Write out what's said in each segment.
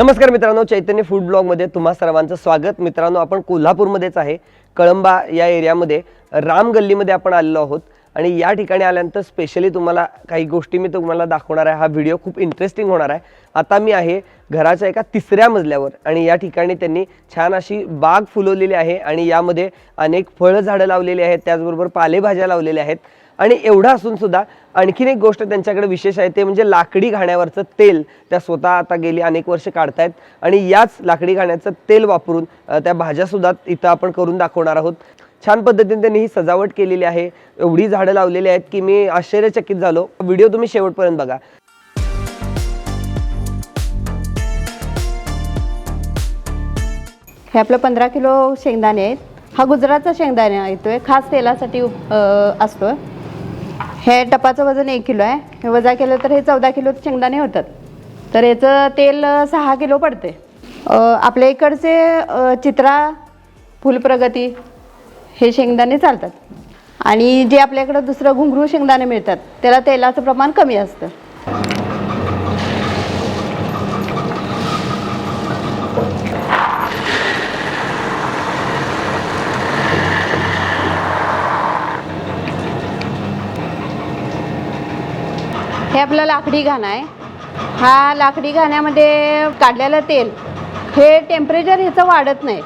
नमस्कार मित्रांनो चैतन्य फूड ब्लॉगमध्ये तुम्हा सर्वांचं स्वागत. मित्रांनो आपण कोल्हापूरमध्येच आहे. कळंबा या एरियामध्ये राम गल्लीमध्ये आपण आलेलो आहोत. आणि या ठिकाणी आल्यानंतर स्पेशली तुम्हाला काही गोष्टी मी तुम्हाला दाखवणार आहे. हा व्हिडिओ खूप इंटरेस्टिंग होणार आहे. आता मी आहे घराच्या एका तिसऱ्या मजल्यावर आणि या ठिकाणी त्यांनी छान अशी बाग फुलवलेली आहे. आणि यामध्ये अनेक फळझाडं लावलेली आहेत. त्याचबरोबर पालेभाज्या लावलेल्या आहेत. आणि एवढं असून सुद्धा आणखीन एक गोष्ट त्यांच्याकडे विशेष आहे ते म्हणजे लाकडी घाण्यावरचं तेल. त्या स्वतः आता गेली अनेक वर्ष काढतायत आणि याच लाकडी घाण्याचं तेल वापरून त्या भाज्यासुद्धा इथं आपण करून दाखवणार आहोत. छान पद्धतीने त्यांनी ही सजावट केलेली आहे. एवढी झाडं लावलेली आहेत की मी आश्चर्यचकित झालो. व्हिडिओ तुम्ही शेवटपर्यंत बघा. हे आपलं पंधरा किलो शेंगदाणे आहेत. हा गुजरातचा शेंगदाणे येतोय. खास तेलासाठी असतो हे टपाचं वजन एक किलो आहे. हे वजा केलं तर हे चौदा किलो शेंगदाणे होतात. तर याचं तेल सहा किलो पडते. आपल्या इकडचे चित्रा फुलप्रगती हे शेंगदाणे चालतात. आणि जे आपल्याकडं दुसरं घुंगरू शेंगदाणे मिळतात त्याला तेलाचं प्रमाण कमी असतं. हे आपला लाकडी घाणं आहे. हा लाकडी घाण्यामध्ये काढलेलं तेल हे टेम्परेचर ह्याचं वाढत नाही.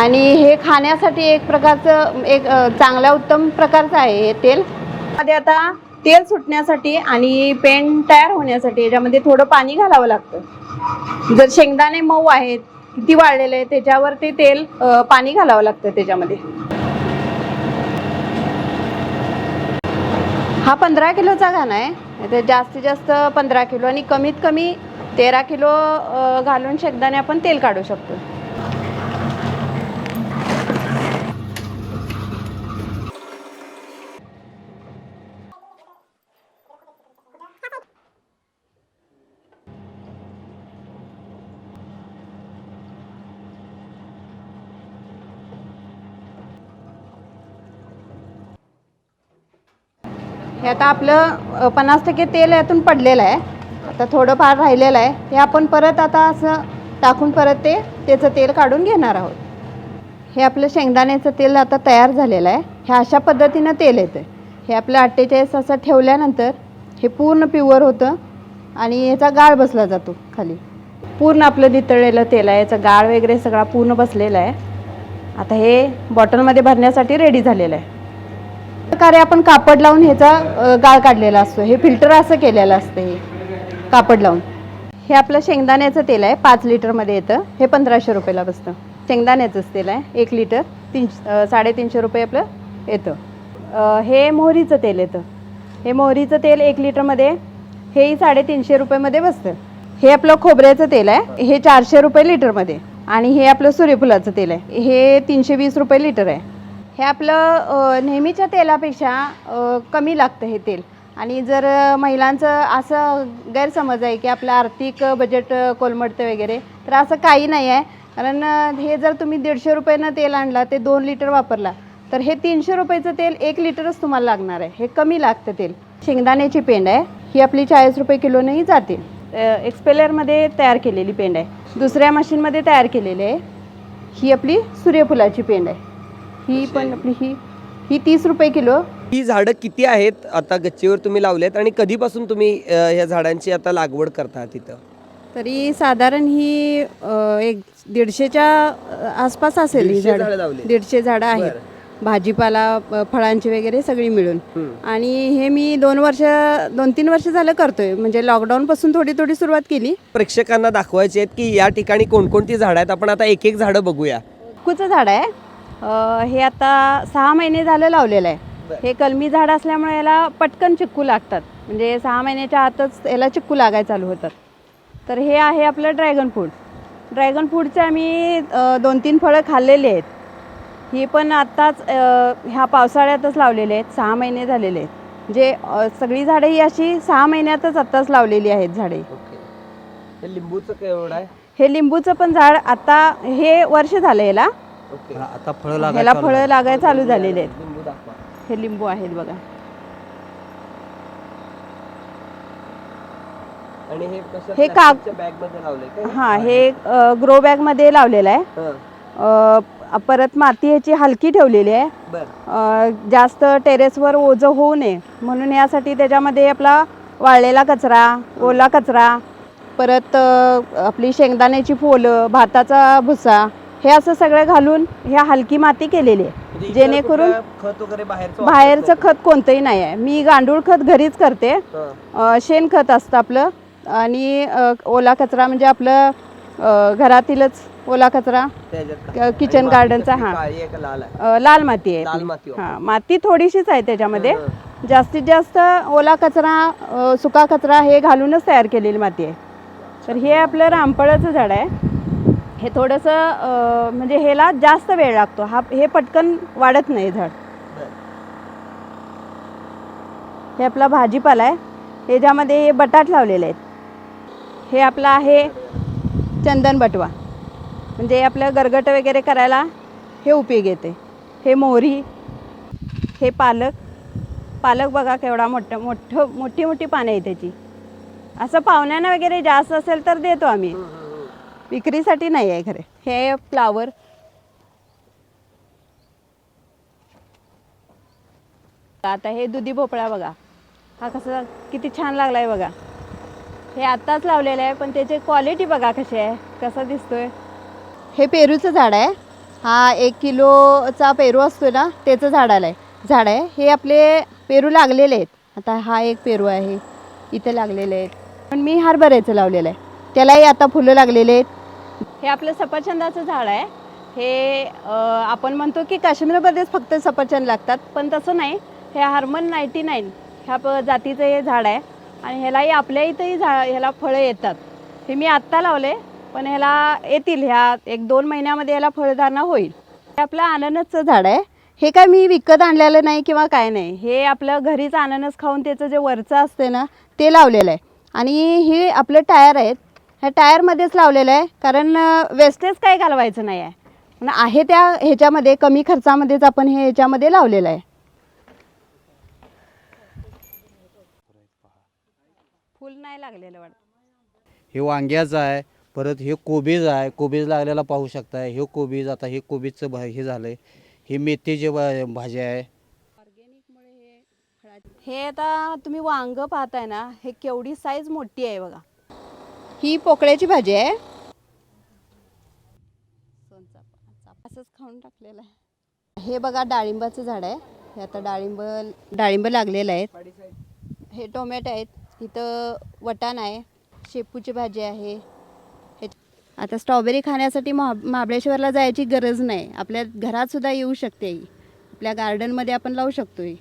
आणि हे खाण्यासाठी एक प्रकारचं एक चांगल्या उत्तम प्रकारचं आहे हे तेल. मध्ये आता तेल सुटण्यासाठी आणि पेन तयार होण्यासाठी याच्यामध्ये थोडं पाणी घालावं लागतं. जर शेंगदाणे मऊ आहेत किती वाढलेले आहे त्याच्यावर ते तेल पाणी घालावं लागतं त्याच्यामध्ये. हा पंधरा किलोचा घाणा आहे. ते जास्तीत जास्त पंधरा किलो आणि कमीत कमी तेरा किलो घालून शेंगदाणे आपण तेल काढू शकतो. हे आता आपलं पन्नास टक्के तेल यातून पडलेलं आहे. आता थोडंफार राहिलेलं आहे. हे आपण परत आता असं टाकून परत ते त्याचं तेल काढून घेणार आहोत. हे आपलं शेंगदाण्याचं तेल आता तयार झालेलं आहे. हे अशा पद्धतीनं तेल येतं हे आपलं अठ्ठेचाळीस असं ठेवल्यानंतर हे पूर्ण प्युअर होतं आणि याचा गाळ बसला जातो खाली. पूर्ण आपलं नितळलेलं तेल आहे. याचा गाळ वगैरे सगळा पूर्ण बसलेला आहे. आता हे बॉटलमध्ये भरण्यासाठी रेडी झालेलं आहे. प्रकारे आपण कापड लावून ह्याचा गाळ काढलेला असतो. हे फिल्टर असं केलेलं असतं हे कापड लावून. हे आपलं शेंगदाण्याचं तेल आहे पाच लिटरमध्ये येतं. हे पंधराशे रुपयाला बसतं. शेंगदाण्याचंच तेल आहे एक लिटर. तीन साडेतीनशे रुपये आपलं येतं. हे मोहरीचं तेल येतं. हे मोहरीचं तेल एक लिटरमध्ये हेही साडेतीनशे रुपयेमध्ये बसतं. हे आपलं खोबऱ्याचं तेल आहे हे चारशे रुपये लिटरमध्ये. आणि हे आपलं सूर्यफुलाचं तेल आहे. हे तीनशे वीस रुपये लिटर आहे. हे आपलं नेहमीच्या तेलापेक्षा कमी लागतं हे तेल. आणि जर महिलांचं असं गैरसमज आहे की आपलं आर्थिक बजेट कोलमडतं वगैरे तर असं काही नाही आहे. कारण हे जर तुम्ही दीडशे रुपयानं तेल आणला ते दोन लिटर वापरला तर हे तीनशे रुपयाचं तेल एक लिटरच तुम्हाला लागणार आहे. हे कमी लागतं तेल. शेंगदाण्याची पेंड आहे. ही आपली चाळीस रुपये किलोनेही जाते. एक्सपेलरमध्ये तयार केलेली पेंड आहे. दुसऱ्या मशीनमध्ये तयार केलेली आहे. ही आपली सूर्यफुलाची पेंड आहे. ही पण आपली ही ही तीस रुपये किलो. ही झाडं किती आहेत? आता गच्चीवर तुम्ही लावलेत आणि कधीपासून तुम्ही ह्या झाडांची आता लागवड करता तिथं? तरी साधारण ही अ, एक दीडशेच्या आसपास असेल ही दीडशे झाडं. झाडं लावली? दीडशे झाडं आहेत. भाजीपाला फळांची वगैरे सगळी मिळून. आणि हे मी दोन वर्ष दोन तीन वर्ष झालं करतोय. म्हणजे लॉकडाऊनपासून थोडी थोडी सुरुवात केली. प्रेक्षकांना दाखवायचे आहेत की या ठिकाणी कोणकोणती झाडं आहेत? आपण आता एक एक झाडं बघूया. चिक्कूचं झाड आहे? अ, हे आता सहा महिने झालं लावलेलं आहे. हे कलमी झाड असल्यामुळे याला पटकन चिक्कू लागतात. म्हणजे सहा महिन्याच्या आतच याला चिक्कू लागायला चालू होतात. तर हे आहे आपलं ड्रॅगन फ्रूट ड्रॅगन फ्रूटचे आम्ही अ, दोन तीन फळं खाल्लेली आहेत. ही पण आत्ताच अ, ह्या पावसाळ्यातच लावलेले आहेत. सहा महिने झालेले आहेत. म्हणजे अ, सगळी झाडं ही अशी सहा महिन्यातच आत्ताच लावलेली आहेत झाडे. ओके. हे लिंबूचं केवढं आहे? हे लिंबूचं पण झाड आता हे वर्ष झालं याला. ओके. आता फळं ह्याला फळं लागायला चालू झालेले आहेत. लिंबू दाखवा. हे लिंबू आहेत बघा. आणि हे कसं हे का- बॅगमध्ये लावलंय हां हे ग्रो बॅगमध्ये लावलेलं आहे. हं, अ, परत माती ह्याची हलकी ठेवलेली आहे. बर. अ, जास्त टेरेसवर ओझं होऊ नये. म्हणून यासाठी त्याच्यामध्ये आपला वाळलेला कचरा ओला कचरा परत अ, आपली शेंगदाण्याची फोलं भाताचा भुसा हे असं सगळं घालून ह्या हलकी माती केलेली आहे. म्हणजे जेणेकरून कुठलं खत वगैरे बाहेरचं बाहेरचं खत कोणतंही नाही आहे. मी गांडूळ खत घरीच करते. शेणखत असतं आपलं. आणि ओला कचरा म्हणजे आपलं घरातीलच ओला कचरा. किचन गार्डनचा, हां. लाल माती आहे. लाल ती. माती हा माती थोडीशीच आहे त्याच्यामध्ये. जास्तीत जास्त ओला कचरा सुका कचरा हे घालूनच तयार केलेली माती आहे. तर हे आपलं रामफळाचं झाड आहे. हे थोडंसं म्हणजे ह्याला जास्त वेळ लागतो. हा हे पटकन वाढत नाही झाड. हे आपला भाजीपाला आहे. ह्याच्यामध्ये हे बटाट लावलेले आहेत. हे आपलं आहे चंदन बटवा. म्हणजे आपलं गरगट वगैरे करायला हे उपयोग येते. हे मोहरी हे पालक. पालक बघा केवढा मोठं मोठं मोठी मोठी पानं आहे त्याची. असं पाहुण्यांना वगैरे जास्त असेल तर देतो आम्ही. विक्रीसाठी नाही आहे खरे. हे फ्लावर. आता हे दुधी भोपळा बघा. हा कसा किती छान लागलाय बघा. हे आत्ताच लावलेलं आहे पण त्याची क्वालिटी बघा कशी आहे. कसा दिसतोय. हे पेरूचं झाड आहे. हा एक किलोचा पेरू असतो ना त्याचं झाड आलं आहे झाड आहे. हे आपले पेरू लागलेले आहेत. आता हा एक पेरू आहे. इथे लागलेले आहेत. पण मी हरभऱ्याचं लावलेलं आहे. त्यालाही आता फुलं लागलेले आहेत. हे आपलं सफरचंदाचं झाड आहे. हे आपण म्हणतो की काश्मीरमध्येच फक्त सफरचंद लागतात पण तसं नाही. हे हार्मन नाईन्टी नाईन ह्या प जातीचं हे झाड आहे आणि ह्यालाही आपल्या इथंही झा ह्याला फळं येतात. हे मी आत्ता लावले पण ह्याला येतील ह्या एक दोन महिन्यामध्ये ह्याला फळधारणा होईल. हे आपलं अननसचं झाड आहे. हे काय मी विकत आणलेलं नाही किंवा काय नाही. हे आपलं घरीच अननस खाऊन त्याचं जे वरचं असते ना ते लावलेलं आहे. आणि हे आपलं टायर आहेत ह्या टायरमध्येच लावलेलं आहे कारण वेस्टेज काही घालवायचं नाही आहे. पण आहे त्या ह्याच्यामध्ये कमी खर्चामध्येच आपण हे ह्याच्यामध्ये लावलेलं आहे. फुल नाही लागलेलं वाटतं. हे वांग्याचं आहे परत हे कोबीज आहे. कोबीज लागलेला पाहू शकताय. हे कोबीज आता हे कोबीजचं भा हे झालं आहे हे मेथीचे भा भाजी आहे. हे आता तुम्ही वांग पाहताय ना हे केवढी साईज मोठी आहे बघा. ही पोकळ्याची भाजी आहे. असंच खाऊन टाकलेलं आहे. हे बघा डाळिंबाचं झाड आहे. हे आता डाळिंब डाळिंब लागलेलं आहे हे टोमॅटो आहेत. इथं वटाण आहे. शेपूची भाजी आहे. आता स्ट्रॉबेरी खाण्यासाठी महा महाबळेश्वरला जायची गरज नाही. आपल्या घरात सुद्धा येऊ शकते. ही आपल्या गार्डनमध्ये आपण लावू शकतो ही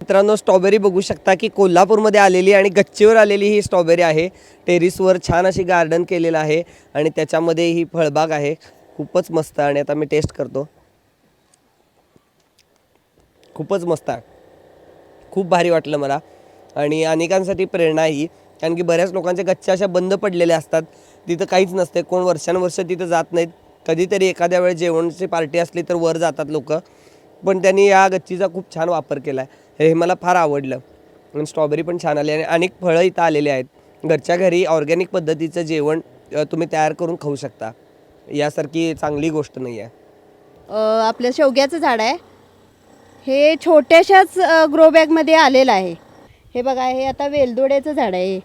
मित्रांनो स्ट्रॉबेरी बघू शकता की कोल्हापूरमध्ये आलेली आणि गच्चीवर आलेली ही स्ट्रॉबेरी आहे. टेरिसवर छान अशी गार्डन केलेलं आहे आणि त्याच्यामध्ये ही फळबाग आहे. खूपच मस्त आणि आता मी टेस्ट करतो. खूपच मस्त आहे. खूप भारी वाटलं मला. आणि अनेकांसाठी प्रेरणा ही कारण की बऱ्याच लोकांच्या गच्च्या अशा बंद पडलेल्या असतात. तिथं काहीच नसते. कोण वर्षानुवर्ष तिथं जात नाहीत. कधीतरी एखाद्या वेळेस जेवणची पार्टी असली तर वर जातात लोक. पण त्यांनी या गच्चीचा खूप छान वापर केला आहे हे मला फार आवडलं. आणि स्ट्रॉबेरी पण छान आली आणि अनेक फळं इथं आलेली आहेत. घरच्या घरी ऑर्गॅनिक पद्धतीचं जेवण तुम्ही तयार करून खाऊ शकता. यासारखी चांगली गोष्ट नाही आहे. आपलं शेवग्याचं झाड आहे. हे छोट्याशाच ग्रोबॅगमध्ये आलेलं आहे. हे बघा हे आता वेलदोड्याचं झाड आहे.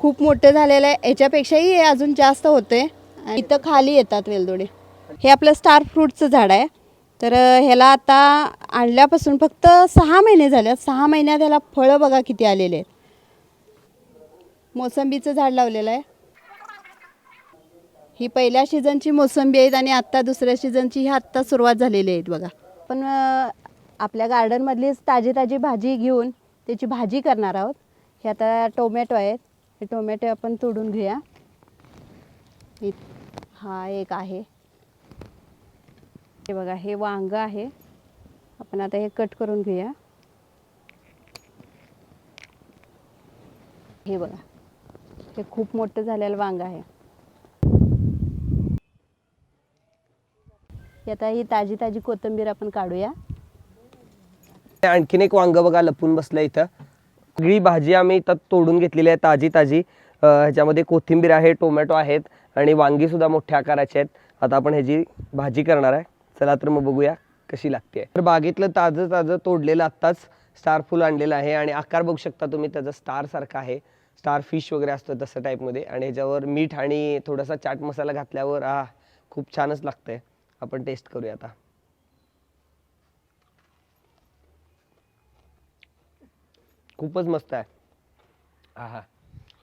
खूप मोठं झालेलं आहे. याच्यापेक्षाही हे अजून जास्त होते इथं खाली येतात वेलदोडे. हे आपलं स्टार फ्रूटचं झाड आहे. तर ह्याला आता आणल्यापासून फक्त सहा महिने झाले. सहा महिन्यात ह्याला फळं बघा किती आलेले आहेत. मोसंबीचं झाड लावलेलं आहे. ही पहिल्या सीझनची मोसंबी आहेत आणि आत्ता दुसऱ्या सीझनची ही आत्ता सुरुवात झालेली आहेत बघा. पण आपल्या गार्डनमधलीच ताजी ताजी भाजी घेऊन त्याची भाजी करणार आहोत. हे आता टोमॅटो आहेत. हे टोमॅटो आपण तोडून घेऊया. हा एक आहे. हे बघा हे वांग आहे. आपण आता हे कट करून घेऊया. हे बघा हे खूप मोठं झालेलं वांग आहे. आता ही ताजी ताजी कोथिंबीर आपण काढूया. आणखीन एक वांग बघा लपून बसलं इथं. सगळी भाजी आम्ही इथं तोडून घेतलेली आहे ताजी ताजी. ह्याच्यामध्ये कोथिंबीर आहे टोमॅटो आहेत आणि वांगी सुद्धा मोठ्या आकाराचे आहेत. आता आपण ह्याची भाजी करणार आहे. चला तर मग बघूया कशी लागते तर बागेतलं ताजं ताजं तोडलेलं आत्ताच स्टार फुल आणलेलं आहे आणि आकार बघू शकता तुम्ही त्याचा स्टार सारखा आहे. स्टार फिश वगैरे असतं तसं टाईपमध्ये आणि ह्याच्यावर मीठ आणि थोडासा चाट मसाला घातल्यावर आ खूप छानच लागतंय. आपण टेस्ट करूया आता. खूपच मस्त आहे. हा हा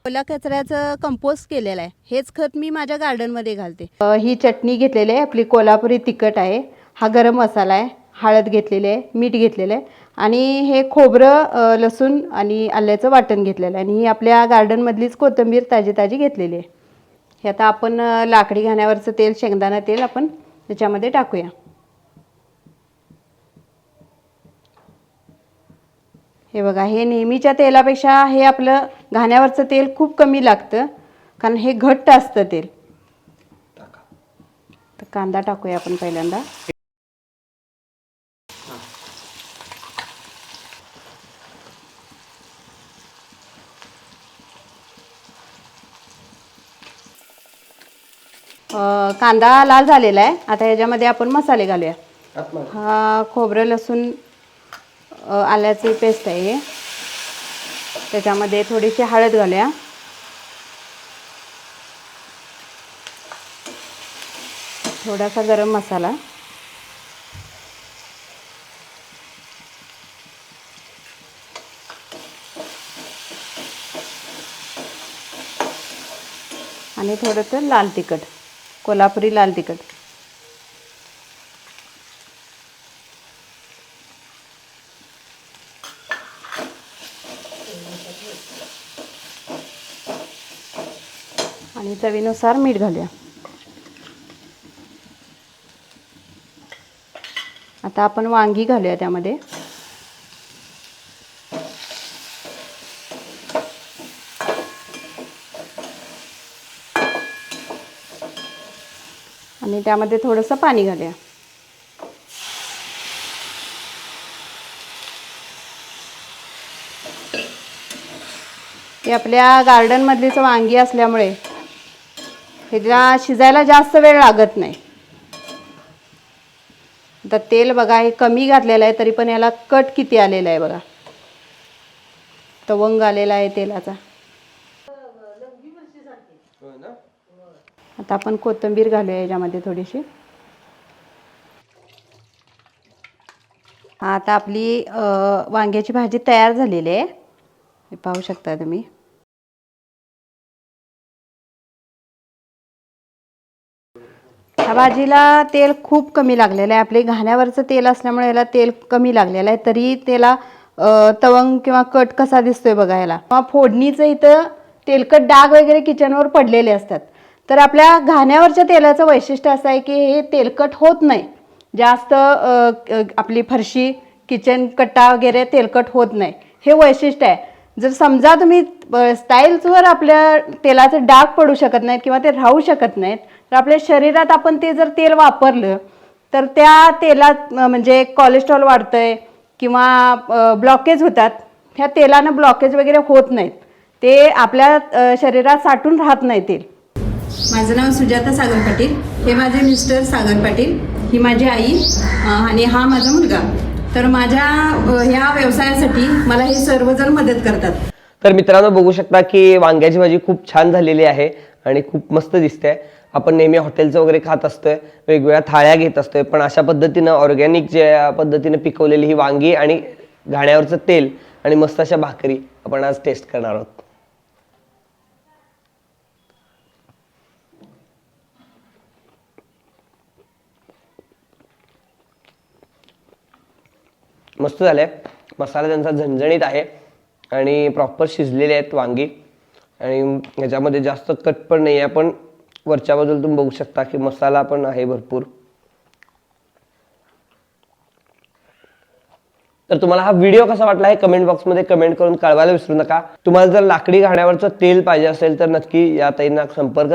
ओल्या कचऱ्याचं कंपोस्ट केलेलं आहे. हेच खत मी माझ्या गार्डनमध्ये घालते. अ, ही चटणी घेतलेली आहे. आपली कोल्हापुरी तिखट आहे. हा गरम मसाला आहे. हळद घेतलेली आहे. मीठ घेतलेलं आहे. आणि हे खोबरं अ, लसूण आणि आल्याचं वाटण घेतलेलं आहे. आणि ही आपल्या गार्डनमधलीच कोथिंबीर ताजी ताजी घेतलेली आहे. हे आता आपण अ, लाकडी घाण्यावरचं तेल शेंगदाणा तेल आपण त्याच्यामध्ये टाकूया. हे बघा हे नेहमीच्या तेलापेक्षा हे आपलं घाण्यावरचं तेल खूप कमी लागतं कारण हे घट्ट असतं तेल. तर कांदा टाकूया आपण पहिल्यांदा. अं, कांदा लाल झालेला आहे. आता ह्याच्यामध्ये आपण मसाले घालूया. हा खोबरं लसूण आल्याची पेस्ट आहे. त्याच्यामध्ये थोडीशी हळद घालूया. थोडासा गरम मसाला. आणि थोडंसं लाल तिखट. कोल्हापुरी लाल तिखट. आणि चवीनुसार मीठ घालूया. आता आपण वांगी घालूया त्यामध्ये. आणि त्यामध्ये थोडंसं पाणी घालूया. हे आपल्या गार्डनमधलीच वांगी असल्यामुळे ह्याला शिजायला जास्त वेळ लागत नाही. आता तेल बघा हे कमी घातलेलं आहे तरी पण याला कट किती आलेला आहे बघा. तवंग आलेला आहे तेलाचा. आता आपण कोथिंबीर घालूया याच्यामध्ये थोडीशी. आता आपली वांग्याची भाजी तयार झालेली आहे. हे पाहू शकता तुम्ही. ह्या भाजीला तेल खूप कमी लागलेलं आहे. आपले घाण्यावरचं तेल असल्यामुळे याला तेल कमी लागलेलं आहे. तरी त्याला तवंग किंवा कट कसा दिसतोय बघा याला. किंवा फोडणीचं इथं तेलकट डाग वगैरे किचनवर पडलेले असतात. तर आपल्या घाण्यावरच्या तेलाचं वैशिष्ट्य असं आहे की हे तेलकट होत नाही. जास्त आपली फरशी किचन कट्टा वगैरे तेलकट होत नाही. हे वैशिष्ट्य आहे. जर समजा तुम्ही स्टाईल्सवर आपल्या तेलाचं डाग पडू शकत नाहीत किंवा ते राहू शकत नाहीत तर आपल्या शरीरात आपण ते जर तेल वापरलं तर त्या तेलात म्हणजे कोलेस्ट्रॉल वाढतंय किंवा ब्लॉकेज होतात ह्या तेलानं ब्लॉकेज वगैरे होत नाहीत. ते आपल्या शरीरात साठून राहत नाही तेल. माझं नाव सुजाता सागर पाटील. हे माझे मिस्टर सागर पाटील. ही माझी आई आणि हा माझा मुलगा. तर माझ्या ह्या व्यवसायासाठी मला हे सर्वजण मदत करतात. तर मित्रांनो बघू शकता की वांग्याची भाजी खूप छान झालेली आहे आणि खूप मस्त दिसते. आपण नेहमी हॉटेलचं वगैरे खात असतोय वेगवेगळ्या थाळ्या घेत असतोय पण अशा पद्धतीनं ऑर्गॅनिक ज्या पद्धतीने पिकवलेली ही वांगी आणि घाण्यावरचं तेल आणि मस्त अशा भाकरी आपण आज टेस्ट करणार आहोत. मस्त झालंय. मसाला त्यांचा झणझणीत आहे आणि प्रॉपर शिजलेले आहेत वांगी. आणि ह्याच्यामध्ये जास्त कट पण नाही आहे पण वरच्या बाजूला तुम्ही बघू शकता की मसाला पण आहे भरपूर. तर तुम्हाला हा व्हिडिओ कसा वाटला हे कमेंट बॉक्समध्ये कमेंट करून कळवायला विसरू नका. तुम्हाला जर लाकडी घाण्यावरचं तेल पाहिजे असेल तर नक्की या ताईंना संपर्क